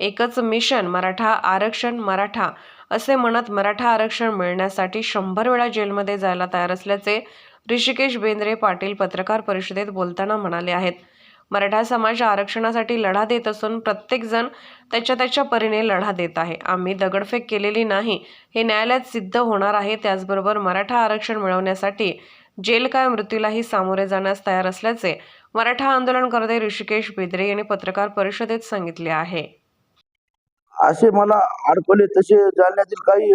एकच मिशन मराठा आरक्षण मराठा असे म्हणत मराठा आरक्षण मिळण्यासाठी शंभर वेळा जेलमध्ये जायला तयार असल्याचे ऋषिकेश बेंद्रे पाटील पत्रकार परिषदेत बोलताना म्हणाले आहेत. मराठा समाज आरक्षणासाठी लढा देत असून प्रत्येकजण त्याच्या त्याच्या परीने लढा देत आहे. आम्ही दगडफेक केलेली नाही हे न्यायालयात सिद्ध होणार आहे. त्याचबरोबर मराठा आरक्षण मिळवण्यासाठी जेल काय मृत्यूलाही सामोरे जाण्यास तयार असल्याचे मराठा आंदोलनकर्ते ऋषिकेश बेद्रे यांनी पत्रकार परिषदेत सांगितले आहे. असे मला अडकले तसे जालन्यातील काही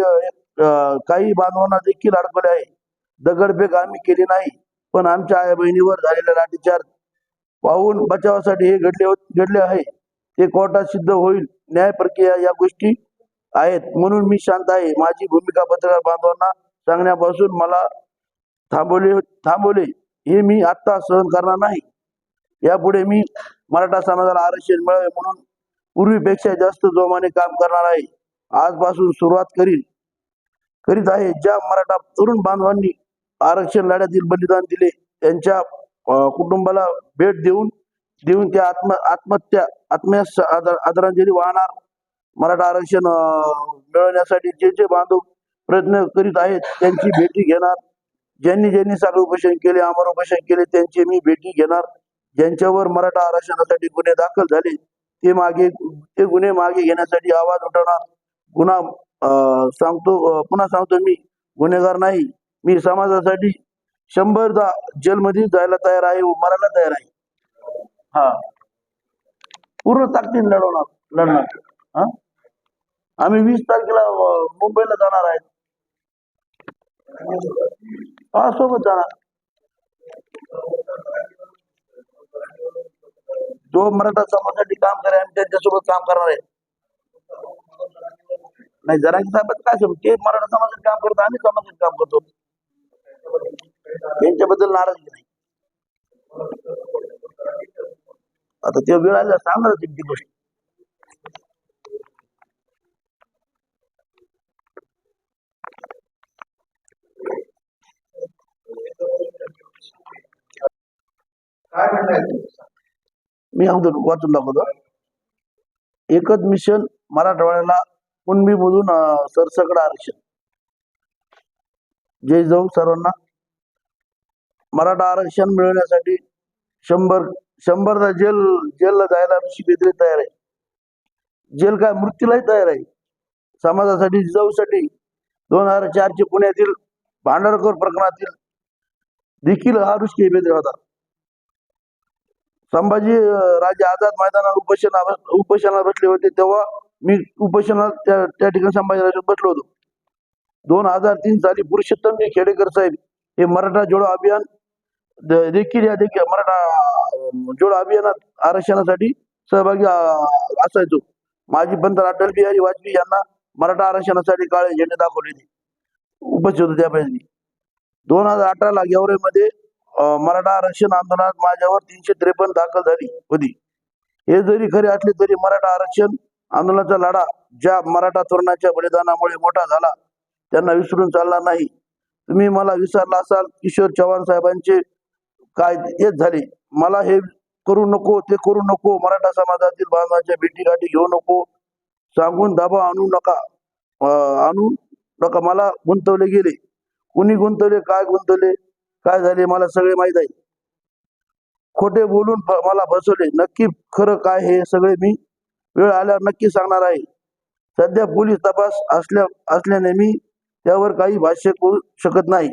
काही बांधवांना देखील अडकले आहे. दगडफेक आम्ही केली नाही पण आमच्या आई बहिणीवर झालेला लाठीचार्ज पाहून बचावासाठी हे घडले हो, घडले आहे. ते कोर्टात सिद्ध होईल. न्याय प्रक्रिया या गोष्टी आहेत. म्हणून मी शांत आहे. माझी भूमिका पत्रकार बांधवांना सांगण्यापासून मला थांबवले थांबवले. हे मी आत्ता सहन करणार नाही. यापुढे मी मराठा समाजाला आरक्षण मिळावे म्हणून पूर्वीपेक्षा जास्त जोमाने काम करणार आहे. आजपासून सुरुवात करील करीत आहे. ज्या मराठा तरुण बांधवांनी आरक्षण लढ्यातील बलिदान दिले त्यांच्या कुटुंबाला भेट देऊन देऊन त्या आत्म आत्महत्या आत्म्यास आदरांजली वाहणार मराठा आरक्षण मिळवण्यासाठी जे जे बांधव प्रयत्न करीत आहेत त्यांची भेटी घेणार. ज्यांनी ज्यांनी साखर उपोषण केले अमर उपोषण केले त्यांची मी भेटी घेणार. ज्यांच्यावर मराठा आरक्षणासाठी गुन्हे दाखल झाले ते मागे ते गुन्हे मागे घेण्यासाठी आवाज उठवणार. गुन्हा अं, सांगतो पुन्हा सांगतो मी गुन्हेगार नाही. मी समाजासाठी शंभरदा जेलमध्ये जायला तयार आहे मरायला तयार आहे. हा. पूर्ण ताकदीने लढवणार लढणार. हा? आम्ही वीस तारखेला मुंबईला जाणार आहेत. हा सोबत जाणार. जो मराठा समाजासाठी काम करेल आणि त्यांच्यासोबत काम करणार. आहे नाही जरांगी साहेब काय सांगू? ते मराठा समाजात काम करतात आम्ही समाजात काम करतो. त्यांच्याबद्दल नाराजगी नाही. आता ते वेळ आला सांगणार ती गोष्ट. काय म्हणणार मी अगोदर वाचून दाखवतो. एकच मिशन मराठवाड्याला कुणबी मधून सरसकड आरक्षण. जय जाऊ सर्वांना. मराठा आरक्षण मिळवण्यासाठी शंभर शंभरदा जेल जेलला जायला ऋषी बेदरे तयार आहे. जेल काय मृत्यूलाही तयार आहे. समाजासाठी जिजाऊसाठी दोन हजार चारचे पुण्यातील भांडारकर प्रकरणातील देखील हा ऋषी बेदरे होता. संभाजी राजे आझाद मैदानात उपोषणा उपोषणाला बसले होते तेव्हा मी उपोषणात त्या त्या ठिकाणी संभाजी राजे बसलो होतो. दोन हजार तीन साली पुरुषोत्तम खेडेकर साहेब हे मराठा जोडो अभियान देखील या देखील मराठा जोडो अभियानात आरक्षणासाठी सहभागी असायचो. माजी पंतप्रधान अटल बिहारी वाजपेयी यांना मराठा आरक्षणासाठी काळे झेंडे दाखवले होते. उपस्थित होते त्यापैकी दोन हजार अठराला गेवरेमध्ये मराठा आरक्षण आंदोलनात माझ्यावर तीनशे त्रेपन्न दाखल झाली होती. हे जरी खरे असले तरी मराठा आरक्षण आंदोलनाचा लढा ज्या मराठा तरुणाच्या बलिदानामुळे मोठा झाला त्यांना विसरून चालला नाही. तुम्ही मला विसरला असाल किशोर चव्हाण साहेबांचे काय हेच झाले. मला हे करू नको ते करू नको मराठा समाजातील बांधवांच्या भेटीगाठी घेऊ नको. सांगून दाबा आणू नका. आणू नका. मला गुंतवले गेले. कुणी गुंतवले काय गुंतवले? काय झाले मला सगळे माहीत आहे. खोटे बोलून मला फसवले. नक्की खरं काय हे सगळे मी वेळ आल्यावर नक्की सांगणार आहे. सध्या पोलीस तपास असल्या असल्याने मी त्यावर काही भाष्य करू शकत नाही.